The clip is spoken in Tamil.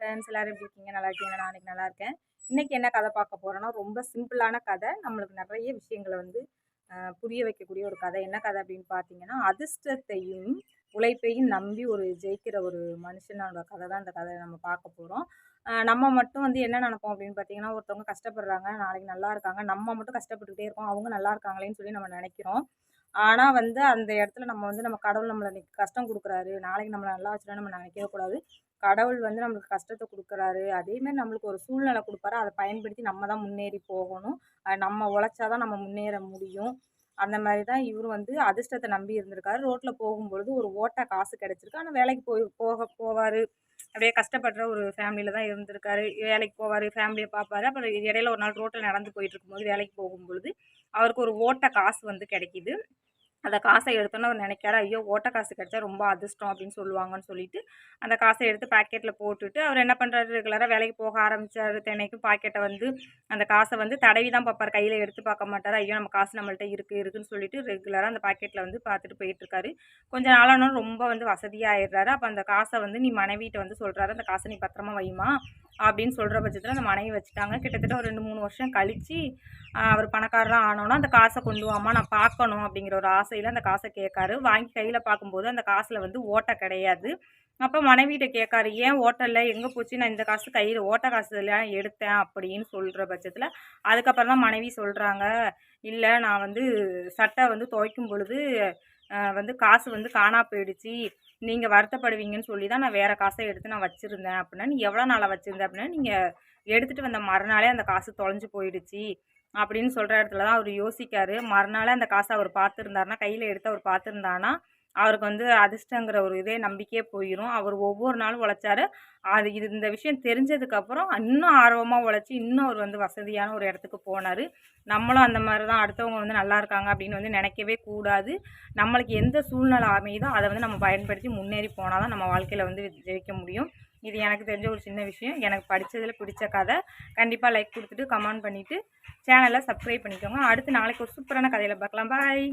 ஃப்ரெண்ட்ஸ் எல்லாரும் எப்படி இருக்கீங்க? நல்லா இருக்கீங்க நான் அன்றைக்கி நல்லா இருக்கேன். இன்றைக்கி என்ன கதை பார்க்க போகிறோன்னா ரொம்ப சிம்பிளான கதை. நம்மளுக்கு நிறைய விஷயங்களை வந்து புரிய வைக்கக்கூடிய ஒரு கதை. என்ன கதை அப்படின்னு பார்த்தீங்கன்னா அதிர்ஷ்டத்தையும் உழைப்பையும் நம்பி ஒரு ஜெயிக்கிற ஒரு மனுஷனோட கதை தான் இந்த கதை நம்ம பார்க்க போகிறோம் நம்ம மட்டும் வந்து என்ன நினைப்போம் அப்படின்னு பார்த்தீங்கன்னா ஒருத்தவங்க கஷ்டப்படுறாங்க நாளைக்கு நல்லா இருக்காங்க நம்ம மட்டும் கஷ்டப்பட்டுக்கிட்டே இருக்கோம் அவங்க நல்லா இருக்காங்களேன்னு சொல்லி நம்ம நினைக்கிறோம். ஆனால் வந்து அந்த இடத்துல நம்ம வந்து நம்ம கடவுள் நம்மளை கஷ்டம் கொடுக்குறாரு. நாளைக்கு நம்மளை நல்லா வச்சுட்டா நம்ம நினைக்கவே கூடாது கடவுள் வந்து நம்மளுக்கு கஷ்டத்தை கொடுக்குறாரு. அதேமாரி நம்மளுக்கு ஒரு சூழ்நிலை கொடுப்பாரு. அதை பயன்படுத்தி நம்ம தான் முன்னேறி போகணும். அது நம்ம உழைச்சாதான் நம்ம முன்னேற முடியும். அந்த மாதிரி தான் இவர் வந்து அதிர்ஷ்டத்தை நம்பி இருந்திருக்காரு. ரோட்டில் போகும்பொழுது ஒரு ஓட்டை காசு கிடச்சிருக்கு. ஆனால் வேலைக்கு போய் போக போவார். அப்படியே கஷ்டப்படுற ஒரு ஃபேமிலியில் தான் இருந்திருக்காரு. வேலைக்கு போவார் ஃபேமிலியை பார்ப்பாரு. அப்புறம் இடையில ஒரு நாள் ரோட்டில் நடந்து போயிட்டு இருக்கும்போது வேலைக்கு போகும்பொழுது அவருக்கு ஒரு ஓட்டை காசு வந்து கிடைக்கிது. அந்த காசை எடுத்தோன்னே அவர் நினைக்காரு ஐயோ ஓட்ட காசு கிடைச்சா ரொம்ப அதிர்ஷ்டம் அப்படின்னு சொல்லுவாங்கன்னு சொல்லிட்டு அந்த காசை எடுத்து பாக்கெட்டில் போட்டுட்டு அவர் என்ன பண்ணுறாரு ரெகுலராக வேலைக்கு போக ஆரம்பிச்சாரு. தினைக்கும் பாக்கெட்டை வந்து அந்த காசை வந்து தடவி தான் பார்ப்பார். கையில் எடுத்து பார்க்க மாட்டார். ஐயோ நம்ம காசு நம்மள்ட்ட இருக்குது இருக்குன்னு சொல்லிட்டு ரெகுலராக அந்த பாக்கெட்டில் வந்து பார்த்துட்டு போயிட்டுருக்காரு கொஞ்ச நாளானாலும் ரொம்ப வந்து வசதியாக ஆயிடுறாரு அப்போ அந்த காசை வந்து நீ மனைவிட்ட வந்து சொல்கிறாரு அந்த காசை நீ பத்திரமா வைமா அப்படின்னு சொல்கிற பட்சத்தில் அந்த மனைவி வச்சுட்டாங்க. கிட்டத்தட்ட ஒரு ரெண்டு மூணு வருஷம் கழித்து அவர் பணக்காரராக ஆனோன்னா அந்த காசை கொண்டு வாமா நான் பார்க்கணும் அப்படிங்கிற ஒரு ஆசையில் அந்த காசை கேட்காரு. வாங்கி கையில் பார்க்கும்போது அந்த காசில் வந்து ஓட்டை கிடையாது. அப்போ மனைவிகிட்ட கேட்காரு ஏன் ஓட்டல? எங்கே போச்சு? நான் இந்த காசு கையில் ஓட்ட காசுல எடுத்தேன்? அப்படின்னு சொல்கிற பட்சத்தில் அதுக்கப்புறம் தான் மனைவி சொல்கிறாங்க இல்லை நான் வந்து சட்டை வந்து துவைக்கும் பொழுது வந்து காசு வந்து காணா போயிடுச்சு. நீங்கள் வருத்தப்படுவீங்கன்னு சொல்லி தான் நான் வேறு காசை எடுத்து நான் வச்சுருந்தேன் அப்படின்னா நீ எவ்வளோ நாளாக வச்சுருந்தேன் அப்படின்னா நீங்கள் எடுத்துகிட்டு வந்த மறுநாளே அந்த காசு தொலைஞ்சு போயிடுச்சு அப்படின்னு சொல்கிற இடத்துல தான் அவர் யோசிக்காரு. மறுநாளே அந்த காசை அவர் பார்த்துருந்தாருன்னா கையில் எடுத்து அவர் பார்த்துருந்தானா அவருக்கு வந்து அதிர்ஷ்டங்கிற ஒரு இதே நம்பிக்கையே போயிடும் அவர் ஒவ்வொரு நாளும் உழைச்சாரு. அது இது இந்த விஷயம் தெரிஞ்சதுக்கப்புறம் இன்னும் ஆர்வமாக உழைச்சி இன்னும் அவர் வந்து வசதியான ஒரு இடத்துக்கு போனார். நம்மளும் அந்த மாதிரி தான் அடுத்தவங்க வந்து நல்லா இருக்காங்க அப்படின்னு வந்து நினைக்கவே கூடாது. நம்மளுக்கு எந்த சூழ்நிலை அமையுதோ அதை வந்து நம்ம பயன்படுத்தி முன்னேறி போனால் தான் நம்ம வாழ்க்கையில் வந்து ஜெயிக்க முடியும். இது எனக்கு தெரிஞ்ச ஒரு சின்ன விஷயம். எனக்கு படித்ததில் பிடிச்ச கதை. கண்டிப்பாக லைக் கொடுத்துட்டு கமெண்ட் பண்ணிவிட்டு சேனலை சப்ஸ்கிரைப் பண்ணிக்கோங்க. அடுத்து நாளைக்கு ஒரு சூப்பரான கதையில் பார்க்கலாம். பாய்